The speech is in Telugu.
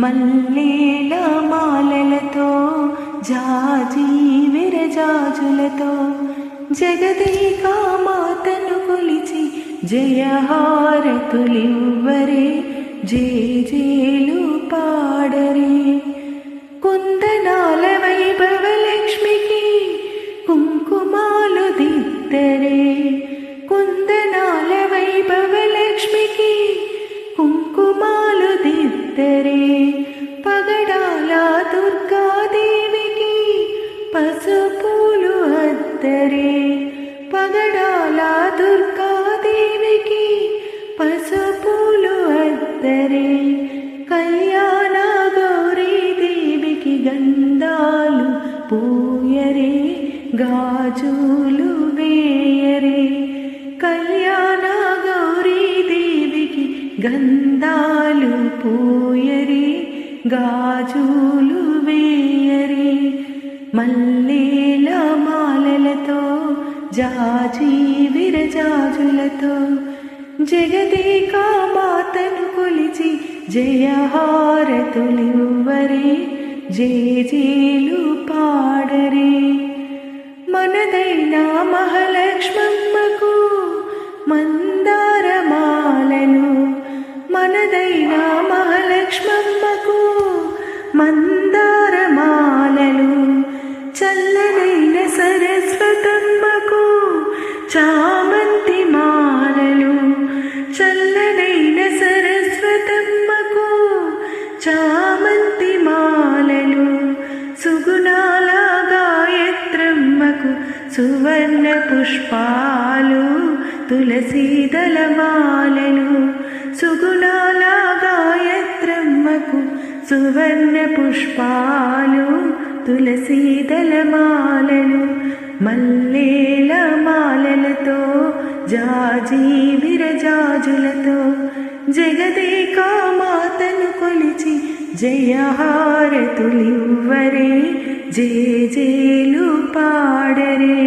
మల్లేల మాలలతో జాజి విరజాజులతో జగదేక మాతను కొలిచి జయహారతులివ్వరే జేజేలు పాడరే. కుందనాల వైభవలక్ష్మికి కుంకుమాలు దిద్దరే. కుందనాల వైభవలక్ష్మికి కుంకుమాలు దిద్దరే. పసుపులు అద్దరే పగడాల దుర్గాదేవికి పసుపులు అద్దరే. కళ్యాణ గౌరీదేవికి గంధాలు పూయరే గాజులు వేయరే. కళ్యాణ గౌరీదేవికి గంధాలు పూయరే గాజులు వేయరే. మల్లేల మాలలతో జాజీ విరజాజులతో జగదేక మాతను కొలిచి జయహారతులివ్వరే జేజేలు పాడరే. మనదైన మహాలక్ష్మమ్మకు మందారమాలను మనదైన మహాలక్ష్మమ్మకు మంద చామంతి మాలలు చల్లనైన సరస్వతమ్మకు చామంతి మాలలు సుగుణాల గాయత్రమ్మకు సువర్ణ పుష్పాలు తులసీదల మాలలు సుగుణాల గాయత్రమ్మకు సువర్ణ పుష్పాలు తులసీదల మాలలు మల్లేల జాజీ విరజాజులతో జగదేక మాతను కొలిచి జయహారతులివ్వరే జేజేలు పాడరే.